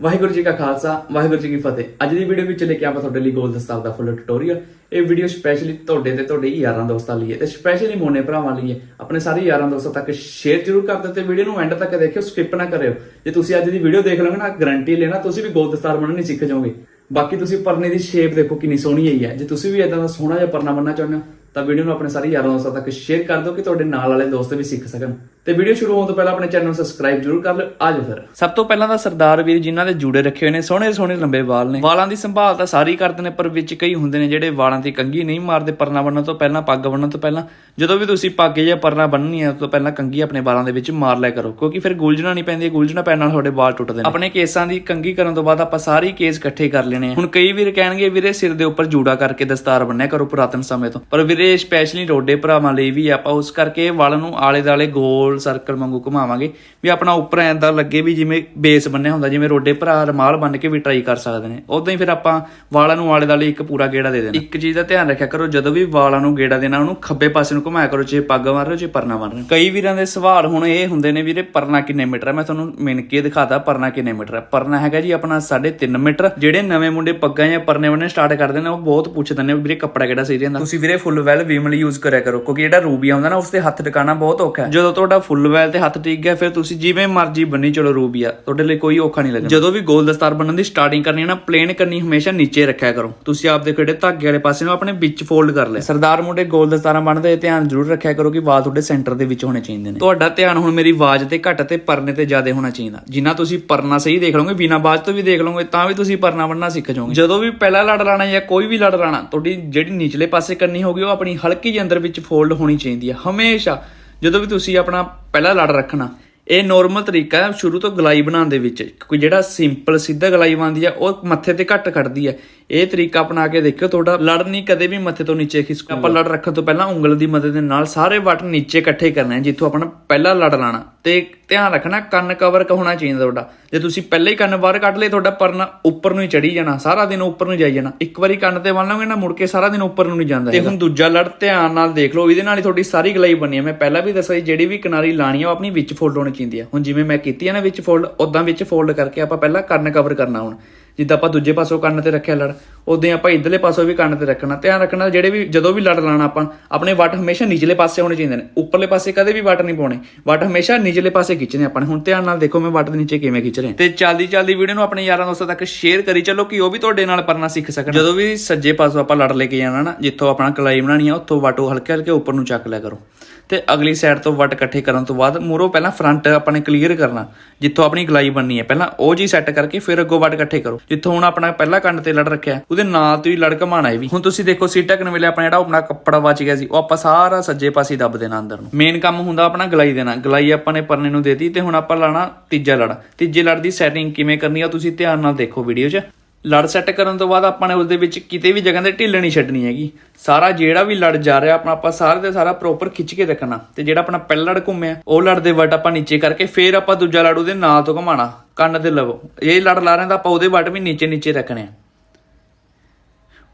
ਵਾਹਿਗੁਰੂ ਜੀ ਕਾ ਖਾਲਸਾ, ਵਾਹਿਗੁਰੂ ਜੀ ਕੀ ਫਤਿਹ। ਅੱਜ ਦੀ ਵੀਡੀਓ ਵਿੱਚ ਲੈ ਕੇ ਆਪਾਂ ਤੁਹਾਡੇ ਲਈ ਗੋਲ ਦਸਤਾਰ ਦਾ ਫੁੱਲ ਟਿਊਟੋਰੀਅਲ ਇਹ ਵੀਡੀਓ ਸਪੈਸ਼ਲੀ ਤੁਹਾਡੇ ਤੇ ਤੁਹਾਡੇ ਯਾਰਾਂ ਦੋਸਤਾਂ ਲਈ ਹੈ ਤੇ ਸਪੈਸ਼ਲੀ ਮੋਨੇ ਭਰਾਵਾਂ ਲਈ ਹੈ। ਆਪਣੇ ਸਾਰੇ ਯਾਰਾਂ ਦੋਸਤਾਂ ਤੱਕ ਸ਼ੇਅਰ ਜ਼ਰੂਰ ਕਰ ਦਿਓ ਤੇ ਵੀਡੀਓ ਨੂੰ ਐਂਡ ਤੱਕ ਦੇਖਿਓ ਸਕਿਪ ਨਾ ਕਰਿਓ। ਜੇ ਤੁਸੀਂ ਅੱਜ ਦੀ ਵੀਡੀਓ ਦੇਖ ਲਓਗੇ ਨਾ ਗਰੰਟੀ ਲੈਣਾ, ਤੁਸੀਂ ਵੀ ਗੋਲ ਦਸਤਾਰ ਬਣਨੀ ਸਿੱਖ ਜਾਓਗੇ। ਬਾਕੀ ਤੁਸੀਂ ਪਰਨੇ ਦੀ ਸ਼ੇਪ ਦੇਖੋ ਕਿੰਨੀ ਸੋਹਣੀ ਆਈ ਹੈ। ਜੇ ਤੁਸੀਂ ਵੀ ਇਦਾਂ ਦਾ ਸੋਹਣਾ ਜਿਹਾ ਪਰਨਾ ਬਣਨਾ ਚਾਹੁੰਦੇ ਹੋ, ਤਾਂ ਵੀਡੀਓ ਨੂੰ ਆਪਣੇ ਸਾਰੇ ਯਾਰਾਂ ਦੋਸਤਾਂ ਤੱਕ ਸ਼ੇਅਰ ਕਰ ਦਿਓ ਕਿ ਤੁਹਾਡੇ ਨਾਲ ਵਾਲੇ ਦੋਸਤ ਵੀ ਸਿੱਖ ਸਕਣ। ਤੇ ਵੀਡੀਓ ਸ਼ੁਰੂ ਹੋਣ ਤੋਂ ਪਹਿਲਾਂ ਆਪਣੇ ਚੈਨਲ ਨੂੰ ਸਬਸਕ੍ਰਾਈਬ ਜ਼ਰੂਰ ਕਰ ਲਿਓ। ਆਜੋ ਫਿਰ। ਸਭ ਤੋਂ ਪਹਿਲਾਂ ਤਾਂ ਸਰਦਾਰ ਵੀਰ ਜਿਨ੍ਹਾਂ ਦੇ ਜੂੜੇ ਰੱਖੇ ਹੋਏ ਨੇ, ਸੋਹਣੇ ਸੋਹਣੇ ਲੰਬੇ ਵਾਲ ਨੇ। ਵਾਲਾਂ ਦੀ ਸੰਭਾਲ ਤਾਂ ਸਾਰੇ ਕਰਦੇ ਨੇ, ਪਰ ਵਿੱਚ ਕਈ ਹੁੰਦੇ ਨੇ ਜਿਹੜੇ ਵਾਲਾਂ ਤੇ ਕੰਘੀ ਨਹੀਂ ਮਾਰਦੇ, ਪਰਨਾ ਬੰਨਣ ਤੋਂ ਪਹਿਲਾਂ, ਪੱਗ ਬੰਨਣ ਤੋਂ ਪਹਿਲਾਂ। ਜਦੋਂ ਵੀ ਤੁਸੀਂ ਪੱਗ ਜਾਂ ਪਰਨਾ ਬੰਨਣੀ ਹੈ ਤੋਂ ਪਹਿਲਾਂ ਕੰਘੀ ਆਪਣੇ ਵਾਲਾਂ ਦੇ ਵਿੱਚ ਮਾਰ ਲਿਆ ਕਰੋ, ਕਿਉਂਕਿ ਫਿਰ ਗੁਲਝਣਾ ਨਹੀਂ ਪੈਂਦੀ ਗੁਲਝਣਾ ਪੈਣ ਨਾਲ ਤੁਹਾਡੇ ਵਾਲ ਟੁੱਟਦੇ ਨੇ। ਆਪਣੇ ਕੇਸਾਂ ਦੀ ਕੰਘੀ ਕਰਨ ਤੋਂ ਬਾਅਦ ਆਪਾਂ ਸਾਰੇ ਕੇਸ ਇਕੱਠੇ ਕਰ ਲੈਣੇ ਆ। ਹੁਣ ਕਈ ਵੀਰ ਕਹਿਣਗੇ, ਵੀਰੇ ਸਿਰ ਦੇ ਉੱਪਰ ਜੂੜਾ ਕਰਕੇ ਦਸਤਾਰ ਬੰਨਿਆ ਕਰੋ ਪੁਰਾਤਨ ਸਮੇਂ ਤੋਂ। ਪਰ ਵੀਰੇ ਸਪੈਸ਼ਲੀ ਰੋਡੇ ਭਰਾਵਾਂ ਲਈ ਵੀ ਆਪਾਂ ਉਸ ਕਰਕੇ ਵਾਲਾਂ ਨੂੰ ਆਲੇ ਦਾਲੇ ਗੋਲ ਸਰਕਲ ਵਾਂਗੂ ਘੁਮਾਵਾਂਗੇ ਵੀ ਆਪਣਾ ਉੱਪਰ ਐਂਦਾ ਲੱਗੇ ਵੀ ਜਿਵੇਂ ਬੇਸ ਬੰਨਿਆ ਹੁੰਦਾ ਜਿਵੇਂ ਰੋਡੇ ਭਰਾ ਰਮਾਲ ਬੰਨ ਕੇ ਵੀ ਟਰਾਈ ਕਰ ਸਕਦੇ ਨੇ। ਉਦਾਂ ਹੀ ਫਿਰ ਆਪਾਂ ਵਾਲਾਂ ਨੂੰ ਆਲੇ ਦਾਲੇ ਇੱਕ ਪੂਰਾ ਗੇੜਾ ਦੇ ਦੇਣਾ। ਇੱਕ ਚੀਜ਼ ਦਾ ਧਿਆਨ ਰੱਖਿਆ ਕਰੋ ਜਦੋਂ ਵੀ ਵਾਲਾਂ ਨੂੰ ਗੇੜਾ ਦੇਣਾ ਉਹਨੂੰ ਖੱਬੇ ਪਾਸੇ ਨੂੰ ਘੁਮਾਇਆ ਕਰੋ ਜੇ ਪੱਗ ਮਾਰ ਰਹੇ ਹੋ ਜੇ ਪਰਨਾ ਮਾਰ ਰਹੇ ਹੋ। ਕਈ ਵੀਰਾਂ ਦੇ ਸਵਾਲ ਹੁਣ ਇਹ ਹੁੰਦੇ ਨੇ ਵੀਰੇ ਪਰਨਾ ਕਿੰਨੇ ਮੀਟਰ ਹੈ ਮੈਂ ਤੁਹਾਨੂੰ ਮਿਣ ਕੇ ਦਿਖਾਤਾ ਪਰਨਾ ਕਿੰਨੇ ਮੀਟਰ ਹੈ ਪਰਨਾ ਹੈਗਾ ਜੀ ਆਪਣਾ 3.5 ਮੀਟਰ। ਜਿਹੜੇ ਨਵੇਂ ਮੁੰਡੇ ਪੱਗਾਂ ਜਾਂ ਪਰਨੇ ਬੰਨੇ ਸਟਾਰਟ ਕਰਦੇ ਨੇ ਉਹ ਬਹੁਤ ਪੁੱਛਦੇ ਨੇ ਵੀਰੇ ਕੱਪੜਾ ਕਿਹੜਾ ਸਹੀ ਰਹਿੰਦਾ? ਤੁਸੀਂ ਵੀਰੇ ਫੁੱਲ ਵੈਲ ਵਿਮਲ ਯੂਜ਼ ਕਰਿਆ ਕਰੋ ਕਿਉਂਕਿ ਜਿਹੜਾ ਰੂਬੀ ਆਉਂਦਾ ਨਾ ਉਸ ਤੇ ਹੱਥ ਟਿਕਾਣਾ ਬਹੁਤ ਔਖਾ ਹੈ। ਜਦੋਂ ਤੁਹਾਡਾ ਫੁੱਲ ਵੈਲ ਤੇ ਹੱਥ ਟਿਕ ਗਿਆ ਫਿਰ ਤੁਸੀਂ ਜਿਵੇਂ ਮਰਜ਼ੀ ਬੰਨੀ ਚਲੋ ਰੂਬੀਆ। ਤੁਹਾਡੇ ਲਈ ਕੋਈ ਔਖਾ ਨਹੀਂ ਲੱਗਣਾ। ਜਦੋਂ ਵੀ ਗੋਲ ਦਸਤਾਰ ਬੰਨਣ ਦੀ ਸਟਾਰਟਿੰਗ ਕਰਨੀ ਹੈ ਨਾ ਪਲੇਨ ਕਰਨੀ ਹਮੇਸ਼ਾ ਨੀਚੇ ਰੱਖਿਆ ਕਰੋ। ਤੁਸੀਂ ਆਪ ਦੇ ਕਿਹੜੇ ਧਾਗੇ ਵਾਲੇ ਪਾਸੇ ਨੂੰ ਆਪਣੇ ਵਿੱਚ ਫੋਲਡ ਕਰ ਲੈ ਸਰਦਾਰ ਮੁੰਡੇ ਗੋਲ ਦਸਤਾਰਾਂ ਬੰਨਦੇ ਧਿਆਨ ਜ਼ਰੂਰ ਰੱਖਿਆ ਕਰੋ ਕਿ ਵਾਲ ਤੁਹਾਡੇ ਸੈਂਟਰ ਦੇ ਵਿੱਚ ਹੋਣੇ ਚਾਹੀਦੇ ਨੇ। ਤੁਹਾਡਾ ਧਿਆਨ ਹੁਣ ਮੇਰੀ ਆਵਾਜ਼ ਤੇ ਘੱਟ ਤੇ ਪਰਨੇ ਤੇ ਜ਼ਿਆਦਾ ਹੋਣਾ ਚਾਹੀਦਾ। ਜਿੰਨਾ ਤੁਸੀਂ ਪਰਨਾ ਸਹੀ ਦੇਖ ਲਓਗੇ ਬਿਨਾਂ ਆਵਾਜ਼ ਤੋਂ ਵੀ ਦੇਖ ਲਓਗੇ ਤਾਂ ਵੀ ਤੁਸੀਂ ਪਰਨਾ ਬੰਨਣਾ ਸਿੱਖ ਜਾਓਗੇ। ਜਦੋਂ ਵੀ ਪਹਿਲਾ ਲੜ ਲਾਣਾ ਜਾਂ ਕੋਈ ਵੀ ਲੜ ਲਾਣਾ ਤੁਹਾਡੀ ਜਿਹੜੀ ਨਿਚਲੇ ਪਾਸੇ ਕਰਨੀ ਹੋਗੀ ਉਹ ਆਪਣੀ ਹਲਕੀ ਜਿਹੀ ਅੰਦਰ ਵਿੱਚ ਫੋਲਡ ਹੋਣੀ ਚਾਹੀਦੀ ਹੈ। ਹਮੇਸ਼ਾ ਜਦੋਂ ਵੀ ਤੁਸੀਂ ਆਪਣਾ ਪਹਿਲਾ ਲੜ ਰੱਖਣਾ, ਇਹ ਨੋਰਮਲ ਤਰੀਕਾ ਹੈ, ਸ਼ੁਰੂ ਤੋਂ ਗਲਾਈ ਬਣਾਉਣ ਦੇ ਵਿੱਚ। ਕੋਈ ਜਿਹੜਾ ਸਿੰਪਲ ਸਿੱਧਾ ਗਲਾਈ ਬਣਦੀ ਆ ਉਹ ਮੱਥੇ ਤੇ ਘੱਟ ਖੜਦੀ ਹੈ। ਇਹ ਤਰੀਕਾ ਅਪਣਾ ਕੇ ਦੇਖਿਓ ਤੁਹਾਡਾ ਲੜ ਨਹੀਂ ਕਦੇ ਵੀ ਮੱਥੇ ਤੋਂ ਨੀਚੇ ਖਿਸਕੂ ਆਪਾਂ ਲੜ ਰੱਖਣ ਤੋਂ ਪਹਿਲਾਂ ਉਂਗਲ ਦੀ ਮਦਦ ਦੇ ਨਾਲ ਸਾਰੇ ਬਟਨ ਨੀਚੇ ਇਕੱਠੇ ਕਰਨੇ ਆ ਜਿੱਥੋਂ ਆਪਣਾ ਪਹਿਲਾ ਲੜ ਲਾਣਾ। ਤੇ ਧਿਆਨ ਰੱਖਣਾ ਕੰਨ ਕਵਰ ਹੋਣਾ ਚਾਹੀਦਾ ਤੁਹਾਡਾ। ਜੇ ਤੁਸੀਂ ਪਹਿਲੇ ਹੀ ਕੰਨ ਬਾਹਰ ਕੱਢ ਲਏ ਤੁਹਾਡਾ ਪਰਨਾ ਉੱਪਰ ਨੂੰ ਹੀ ਚੜੀ ਜਾਣਾ ਸਾਰਾ ਦਿਨ ਉੱਪਰ ਨੂੰ ਜਾਈ ਜਾਣਾ। ਇੱਕ ਵਾਰੀ ਕੰਨ ਤੇ ਬੰਨ ਲਓਗੇ ਨਾ ਮੁੜ ਕੇ ਸਾਰਾ ਦਿਨ ਉੱਪਰ ਨੂੰ ਨਹੀਂ ਜਾਂਦਾ ਤੇ ਹੁਣ ਦੂਜਾ ਲੜ ਧਿਆਨ ਨਾਲ ਦੇਖ ਲਓ ਇਹਦੇ ਨਾਲ ਹੀ ਤੁਹਾਡੀ ਸਾਰੀ ਗਲਾਈ ਬਣੀ ਹੈ ਮੈਂ ਪਹਿਲਾਂ ਵੀ ਦੱਸਿਆ ਜਿਹੜੀ ਵੀ ਕਿਨਾਰੀ ਲਾਣੀ ਆ ਉਹ ਆਪਣੀ ਵਿੱਚ ਫੋਲਡ ਹੋਣੀ ਚਾਹੀਦੀ ਹੈ ਹੁਣ ਜਿਵੇਂ ਮੈਂ ਕੀਤੀ ਹੈ ਨਾ ਵਿੱਚ ਫੋਲਡ ਉਦਾਂ ਵਿੱਚ ਫੋਲਡ ਕਰਕੇ ਆਪਾਂ ਪਹਿਲਾਂ ਕੰਨ ਕਵਰ ਕਰਨਾ ਹੁਣ। ਜਿੱਦਾਂ ਆਪਾਂ ਦੂਜੇ ਪਾਸੋਂ ਕੰਨ ਤੇ ਰੱਖਿਆ ਲੜ ਉਦਾਂ ਆਪਾਂ ਇਧਰਲੇ ਪਾਸੋਂ ਵੀ ਕੰਨ ਤੇ ਰੱਖਣਾ ਧਿਆਨ ਰੱਖਣਾ ਜਿਹੜੇ ਵੀ ਜਦੋਂ ਵੀ ਲੜ ਲਾਣਾ ਆਪਾਂ ਆਪਣੇ ਵੱਟ ਹਮੇਸ਼ਾ ਨਿਚਲੇ ਪਾਸੇ ਹੋਣੇ ਚਾਹੀਦੇ ਨੇ। ਉੱਪਰਲੇ ਪਾਸੇ ਕਦੇ ਵੀ ਵੱਟ ਨਹੀਂ ਪਾਉਣੇ। ਵੱਟ ਹਮੇਸ਼ਾ ਨਿਚਲੇ ਪਾਸੇ ਖਿੱਚਣੇ ਆਪਾਂ ਹੁਣ ਧਿਆਨ ਨਾਲ ਦੇਖੋ ਮੈਂ ਵੱਟ ਦੇ ਨੀਚੇ ਕਿਵੇਂ ਖਿੱਚ ਰਿਹਾ। ਤੇ ਚੱਲਦੀ ਚੱਲਦੀ ਵੀਡੀਓ ਨੂੰ ਆਪਣੇ ਯਾਰਾਂ ਦੋਸਤਾਂ ਤੱਕ ਸ਼ੇਅਰ ਕਰੀ ਚੱਲੋ ਕਿ ਉਹ ਵੀ ਤੁਹਾਡੇ ਨਾਲ ਪਰਨਾ ਸਿੱਖ ਸਕਣ। ਜਦੋਂ ਵੀ ਸੱਜੇ ਪਾਸੋਂ ਆਪਾਂ ਲੜ ਲੈ ਕੇ ਜਾਣਾ ਨਾ ਜਿੱਥੋਂ ਆਪਣਾ ਕਲਾਈ ਬਣਾਣੀ ਆ ਉੱਥੋਂ ਵੱਟ ਹਲਕੇ ਹਲਕੇ ਉੱਪਰ ਨੂੰ ਚੱਕ ਲਿਆ ਕਰੋ। ਤੇ ਅਗਲੀ ਸਾਈਡ ਤੋਂ ਵੱਟ ਇਕੱਠੇ ਕਰਨ ਤੋਂ ਬਾਅਦ ਮੂਰੋਂ ਪਹਿਲਾਂ ਫਰੰਟ ਆਪਾਂ ਨੇ ਕਲੀਅਰ ਕਰਨਾ ਜਿੱਥੋਂ ਆਪਣੀ ਗਲਾਈ ਬਣਨੀ ਹੈ ਪਹਿਲਾਂ ਉਹ ਜੀ ਸੈੱਟ ਕਰਕੇ ਫਿਰ ਅੱਗੋਂ ਵੱਟ ਇਕੱਠੇ ਕਰੋ। ਜਿੱਥੋਂ ਹੁਣ ਆਪਣਾ ਪਹਿਲਾ ਕੰਨ ਤੇ ਲੜ ਰੱਖਿਆ ਉਹਦੇ ਨਾਲ ਤੋਂ ਹੀ ਲੜ ਘਮਾਣਾ ਹੈ ਵੀ। ਹੁਣ ਤੁਸੀਂ ਦੇਖੋ, ਸੀਟਾ ਕਰਨ ਵੇਲੇ ਆਪਣਾ ਜਿਹੜਾ ਆਪਣਾ ਕੱਪੜਾ ਬਚ ਗਿਆ ਸੀ, ਉਹ ਆਪਾਂ ਸਾਰਾ ਸੱਜੇ ਪਾਸੇ ਦੱਬ ਦੇਣਾ ਅੰਦਰ ਨੂੰ। ਮੇਨ ਕੰਮ ਹੁੰਦਾ ਆਪਣਾ ਗਲਾਈ ਦੇਣਾ। ਗਲਾਈ ਆਪਾਂ ਨੇ ਪਰਨੇ ਨੂੰ ਦੇਤੀ ਤੇ ਹੁਣ ਆਪਾਂ ਲਾਣਾ ਤੀਜਾ ਲੜ। ਤੀਜੇ ਲੜ ਦੀ ਸੈਟਿੰਗ ਕਿਵੇਂ ਕਰਨੀ ਆ, ਤੁਸੀਂ ਧਿਆਨ ਨਾਲ ਦੇਖੋ ਵੀਡੀਓ 'ਚ। ਲੜ ਸੈੱਟ ਕਰਨ ਤੋਂ ਬਾਅਦ ਆਪਾਂ ਨੇ ਉਸ ਦੇ ਵਿੱਚ ਕਿਤੇ ਵੀ ਜਗ੍ਹਾ ਤੇ ਢਿੱਲ ਨਹੀਂ ਛੱਡਣੀ ਹੈਗੀ। ਸਾਰਾ ਜਿਹੜਾ ਵੀ ਲੜ ਜਾ ਰਿਹਾ, ਆਪਣਾ ਆਪਾਂ ਸਾਰੇ ਦੇ ਸਾਰਾ ਪ੍ਰੋਪਰ ਖਿੱਚ ਕੇ ਰੱਖਣਾ ਤੇ ਜਿਹੜਾ ਆਪਣਾ ਪਹਿਲਾ ਲੜ ਘੁੰਮਿਆ, ਉਹ ਲੜ ਦੇ ਵੱਟ ਆਪਾਂ ਨੀਚੇ ਕਰਕੇ ਫੇਰ ਆਪਾਂ ਦੂਜਾ ਲੜ ਉਹਦੇ ਨਾਲ ਤੋਂ ਘਮਾਣਾ। ਕੰਨ ਤੇ ਲਵੋ। ਇਹ ਲੜ ਲਾ ਰਹੇ ਤਾਂ ਆਪਾਂ ਉਹਦੇ ਵੱਟ ਵੀ ਨੀਚੇ ਨੀਚੇ ਰੱਖਣੇ ਆ।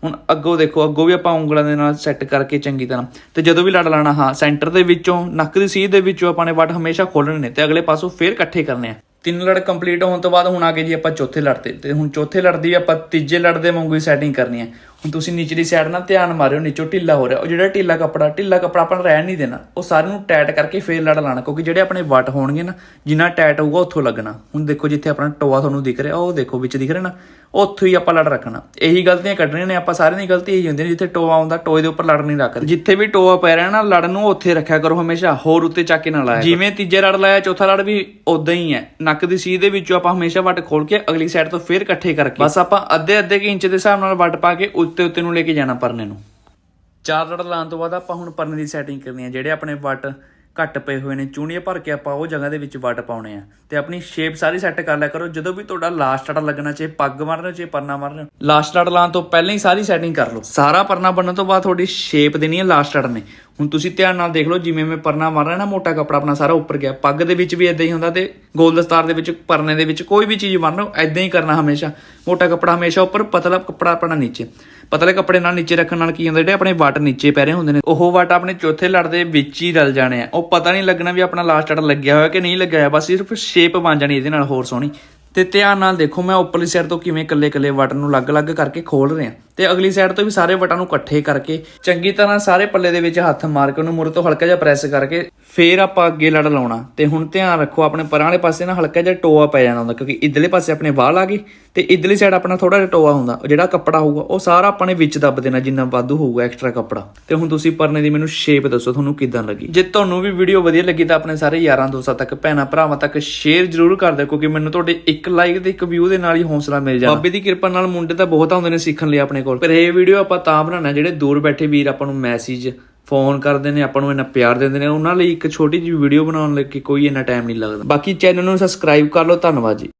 ਹੁਣ ਅੱਗੋਂ ਦੇਖੋ, ਅੱਗੋਂ ਵੀ ਆਪਾਂ ਉਂਗਲਾਂ ਦੇ ਨਾਲ ਸੈੱਟ ਕਰਕੇ ਚੰਗੀ ਤਰ੍ਹਾਂ। ਤੇ ਜਦੋਂ ਵੀ ਲੜ ਲਾਣਾ, ਹਾਂ ਸੈਂਟਰ ਦੇ ਵਿੱਚੋਂ, ਨੱਕ ਦੀ ਸੀਧ ਦੇ ਵਿੱਚੋਂ ਆਪਾਂ ਨੇ ਵੱਟ ਹਮੇਸ਼ਾ ਖੋਲਣੇ ਨੇ ਤੇ ਅਗਲੇ ਪਾਸੋਂ ਫੇਰ ਇਕੱਠੇ ਕਰਨੇ ਆ। ਤਿੰਨ ਲੜ ਕੰਪਲੀਟ ਹੋਣ ਤੋਂ ਬਾਅਦ ਹੁਣ ਆ ਗਏ ਜੀ ਆਪਾਂ ਚੌਥੇ ਲੜ ਤੇ। ਤੇ ਹੁਣ ਚੌਥੇ ਲੜ ਦੀ ਆਪਾਂ ਤੀਜੇ ਲੜ ਦੇ ਵਾਂਗੂ ਹੀ ਸੈਟਿੰਗ ਕਰਨੀ ਹੈ। ਹੁਣ ਤੁਸੀਂ ਨਿਚਲੀ ਸਾਈਡ ਨਾਲ ਧਿਆਨ ਮਾਰਿਓ, ਨੀਚੋਂ ਢਿੱਲਾ ਹੋ ਰਿਹਾ। ਉਹ ਜਿਹੜਾ ਢਿੱਲਾ ਕੱਪੜਾ ਢਿੱਲਾ ਕੱਪੜਾ ਆਪਾਂ ਰਹਿਣ ਨਹੀਂ ਦੇਣਾ। ਉਹ ਸਾਰੇ ਨੂੰ ਟਾਈਟ ਕਰਕੇ ਫੇਰ ਲੜ ਲਾਣਾ, ਕਿਉਂਕਿ ਜਿਹੜੇ ਆਪਣੇ ਵੱਟ ਹੋਣਗੇ ਨਾ, ਜਿੰਨਾ ਟਾਈਟ ਹੋਊਗਾ ਉੱਥੋਂ ਲੱਗਣਾ। ਹੁਣ ਦੇਖੋ ਜਿੱਥੇ ਆਪਣਾ ਟੋਆ ਤੁਹਾਨੂੰ ਦਿਖ ਰਿਹਾ, ਉਹ ਦੇਖੋ ਵਿੱਚ ਦਿਖ ਰਿਹਾ ਨਾ, ਉੱਥੋਂ ਹੀ ਆਪਾਂ ਲੜ ਰੱਖਣਾ। ਇਹੀ ਗਲਤੀਆਂ ਕੱਢਣੀਆਂ ਨੇ, ਆਪਾਂ ਸਾਰਿਆਂ ਦੀ ਗਲਤੀ ਇਹੀ ਹੁੰਦੀ ਨੇ, ਜਿੱਥੇ ਟੋਆ ਆਉਂਦਾ ਟੋਏ ਦੇ ਉੱਪਰ ਲੜ ਨਹੀਂ ਰੱਖਦੇ। ਜਿੱਥੇ ਵੀ ਟੋਆ ਪੈ ਰਿਹਾ ਨਾ, ਲੜਨ ਨੂੰ ਉੱਥੇ ਰੱਖਿਆ ਕਰੋ ਹਮੇਸ਼ਾ, ਹੋਰ ਉੱਤੇ ਚੱਕ ਕੇ ਨਾ ਲਾਇਆ ਜਿਵੇਂ ਤੀਜੇ ਲੜ ਲਾਇਆ, ਚੌਥਾ ਲੜ ਵੀ ਉਦਾਂ ਹੀ ਹੈ। ਨੱਕ ਦੀ ਸੀਧ ਦੇ ਵਿੱਚੋਂ ਆਪਾਂ ਹਮੇਸ਼ਾ ਵੱਟ ਖੋਲ ਕੇ ਅਗਲੀ ਸਾਈਡ ਤੋਂ ਫੇਰ ਇਕੱਠੇ ਕਰਕੇ। ਬਸ ਆਪਾਂ ਅੱਧੇ ਅੱਧੇ ਇੰਚ ਦੇ ਹਿਸਾਬ ਨਾਲ ਵੱਟ ਪਾ ਕੇ ਉੱਤੇ ਉੱਤੇ ਨੂੰ ਲੈ ਕੇ ਜਾਣਾ ਪਰਨੇ ਨੂੰ। ਚਾਰ ਲੜ ਲਾਉਣ ਤੋਂ ਬਾਅਦ ਆਪਾਂ ਹੁਣ ਪਰਨੇ ਦੀ ਸੈਟਿੰਗ ਕਰਨੀ ਹੈ ਜਿਹੜੇ ਆਪਣੇ ਵੱਟ ਘੱਟ ਪਏ ਹੋਏ ਨੇ ਚੂਣੀਆਂ ਭਰ ਕੇ ਆਪਾਂ ਉਹ ਜਗ੍ਹਾ ਦੇ ਵਿੱਚ ਵੱਟ ਪਾਉਣੇ ਆ। ਤੇ ਆਪਣੀ ਸ਼ੇਪ ਸਾਰੀ ਸੈੱਟ ਕਰ ਲਿਆ ਕਰੋ, ਜਦੋਂ ਵੀ ਤੁਹਾਡਾ ਲਾਸਟ ਲੜ ਲੱਗਣਾ, ਚਾਹੇ ਪੱਗ ਮਾਰ ਰਹੇ ਹੋ ਚਾਹੇ ਪਰਨਾ ਮਾਰ ਰਹੇ ਹੋ ਲਾਸਟ ਲੜ ਲਾਉਣ ਤੋਂ ਪਹਿਲਾਂ ਹੀ ਸਾਰੀ ਸੈਟਿੰਗ ਕਰ ਲਓ। ਸਾਰਾ ਪਰਨਾ ਬਣਨ ਤੋਂ ਬਾਅਦ ਤੁਹਾਡੀ ਸ਼ੇਪ ਦੇਣੀ ਹੈ ਲਾਸਟ ਲੜ ਨੇ। ਹੁਣ ਤੁਸੀਂ ਧਿਆਨ ਨਾਲ ਦੇਖ ਲਓ, ਜਿਵੇਂ ਮੈਂ ਪਰਨਾ ਮਾਰ ਰਿਹਾ ਨਾ, ਮੋਟਾ ਕੱਪੜਾ ਆਪਣਾ ਸਾਰਾ ਉੱਪਰ ਗਿਆ। ਪੱਗ ਦੇ ਵਿੱਚ ਵੀ ਇਦਾਂ ਹੀ ਹੁੰਦਾ ਤੇ ਗੋਲ ਦਸਤਾਰ ਦੇ ਵਿੱਚ, ਪਰਨੇ ਦੇ ਵਿੱਚ ਕੋਈ ਵੀ ਚੀਜ਼ ਬੰਨ ਲਓ ਇਦਾਂ ਹੀ ਕਰਨਾ ਹਮੇਸ਼ਾ। ਮੋਟਾ ਕੱਪੜਾ ਹਮੇਸ਼ਾ ਉੱਪਰ, ਪਤਲਾ ਕੱਪੜਾ ਆਪਣਾ ਨੀਚੇ। ਪਤਲੇ ਕੱਪੜੇ ਨਾਲ ਨੀਚੇ ਰੱਖਣ ਨਾਲ ਕੀ ਹੁੰਦਾ, ਜਿਹੜੇ ਆਪਣੇ ਵਾਟ ਨੀਚੇ ਪੈ ਰਹੇ ਹੁੰਦੇ ਨੇ, ਉਹ ਵਾਟ ਆਪਣੇ ਚੌਥੇ ਲੜ ਦੇ ਵਿੱਚ ਹੀ ਰਲ ਜਾਣੇ ਆ। ਉਹ ਪਤਾ ਨਹੀਂ ਲੱਗਣਾ ਵੀ ਆਪਣਾ ਲਾਸਟ ਲੜ ਲੱਗਿਆ ਹੋਇਆ ਕਿ ਨਹੀਂ ਲੱਗਿਆ ਹੋਇਆ, ਬਸ ਸਿਰਫ ਸ਼ੇਪ ਬਣ ਜਾਣੀ ਇਹਦੇ ਨਾਲ ਹੋਰ ਸੋਹਣੀ। ਤੇ ਧਿਆਨ ਨਾਲ ਦੇਖੋ ਮੈਂ ਉੱਪਰਲੀ ਸਾਈਡ ਤੋਂ ਕਿਵੇਂ ਇਕੱਲੇ-ਇਕੱਲੇ ਬਟਨ ਨੂੰ ਅਲੱਗ-ਅਲੱਗ ਕਰਕੇ ਖੋਲ ਰਿਹਾ। ਤੇ ਅਗਲੀ ਸਾਈਡ ਤੋਂ ਵੀ ਸਾਰੇ ਬਟਨ ਨੂੰ ਇਕੱਠੇ ਕਰਕੇ ਚੰਗੀ ਤਰ੍ਹਾਂ ਸਾਰੇ ਪੱਲੇ ਦੇ ਵਿੱਚ ਹੱਥ ਮਾਰ ਕੇ ਉਹਨੂੰ ਮੁੜ ਤੋਂ ਹਲਕਾ ਜਿਹਾ ਪ੍ਰੈਸ ਕਰਕੇ ਫੇਰ ਆਪਾਂ ਅੱਗੇ ਲੜ ਲਾਉਣਾ। ਤੇ ਹੁਣ ਧਿਆਨ ਰੱਖੋ ਆਪਣੇ ਪਰਾਂ ਵਾਲੇ ਪਾਸੇ ਨਾ ਹਲਕਾ ਜਿਹਾ ਟੋਆ ਪੈ ਜਾਣਾ ਹੁੰਦਾ, ਕਿਉਂਕਿ ਇਧਰਲੇ ਪਾਸੇ ਆਪਣੇ ਵਾਲ ਆ ਗਏ ਤੇ ਇਧਰਲੀ ਸਾਈਡ ਆਪਣਾ ਥੋੜਾ ਜਿਹਾ ਟੋਆ ਹੁੰਦਾ ਜਿਹੜਾ ਕੱਪੜਾ ਹੋਊਗਾ, ਉਹ ਸਾਰਾ ਆਪਾਂ ਨੇ ਵਿੱਚ ਦੱਬ ਦੇਣਾ ਜਿੰਨਾ ਵਾਧੂ ਹੋਊਗਾ ਐਕਸਟਰਾ ਕੱਪੜਾ। ਤੇ ਹੁਣ ਤੁਸੀਂ ਪਰਨੇ ਦੀ ਮੈਨੂੰ ਸ਼ੇਪ ਦੱਸੋ, ਤੁਹਾਨੂੰ ਕਿਦਾਂ ਲੱਗੀ? ਜੇ ਤੁਹਾਨੂੰ ਵੀ ਵੀਡੀਓ ਵਧੀਆ ਲੱਗੀ ਤਾਂ ਆਪਣੇ ਸਾਰੇ ਯਾਰਾਂ ਦੋਸਤਾਂ ਤੱਕ, ਭੈਣਾਂ ਭਰਾਵਾਂ ਤੱਕ ਸ਼ੇਅਰ ਜ਼ਰੂਰ ਕਰ ਦਿਓ, ਕਿਉਂਕਿ ਮੈਨੂੰ ਤੁਹਾਡੇ ਇੱਕ ਲਾਈਕ ਤੇ ਇੱਕ ਵਿਊ ਦੇ ਨਾਲ ਹੀ ਹੌਸਲਾ ਮਿਲ ਜਾਣਾ। ਬਾਬੇ ਦੀ ਕਿਰਪਾ ਨਾਲ ਮੁੰਡੇ ਤਾਂ ਬਹੁਤ ਆਉਂਦੇ ਨੇ ਸਿੱਖਣ ਲਈ ਆਪਣੇ ਕੋਲ। ਪਰ ਇਹ ਵੀਡੀਓ ਆਪਾਂ ਤਾਂ ਬਣਾਉਣਾ ਜਿਹੜੇ ਦੂਰ ਬੈਠੇ ਵੀਰ ਆਪਾਂ ਨੂੰ ਮੈਸੇਜ ਫੋਨ ਕਰਦੇ ਨੇ ਆਪਾਂ ਨੂੰ ਇੰਨਾ ਪਿਆਰ ਦਿੰਦੇ ਨੇ ਉਹਨਾਂ ਲਈ ਇੱਕ ਛੋਟੀ ਜਿਹੀ ਵੀਡੀਓ ਬਣਾਉਣ ਲਈ ਕੋਈ ਇੰਨਾ ਟਾਈਮ ਨਹੀਂ ਲੱਗਦਾ। ਬਾਕੀ ਚੈਨਲ ਨੂੰ ਸਬਸਕ੍ਰਾਈਬ ਕਰ ਲਓ ਧੰਨਵਾਦ ਜੀ।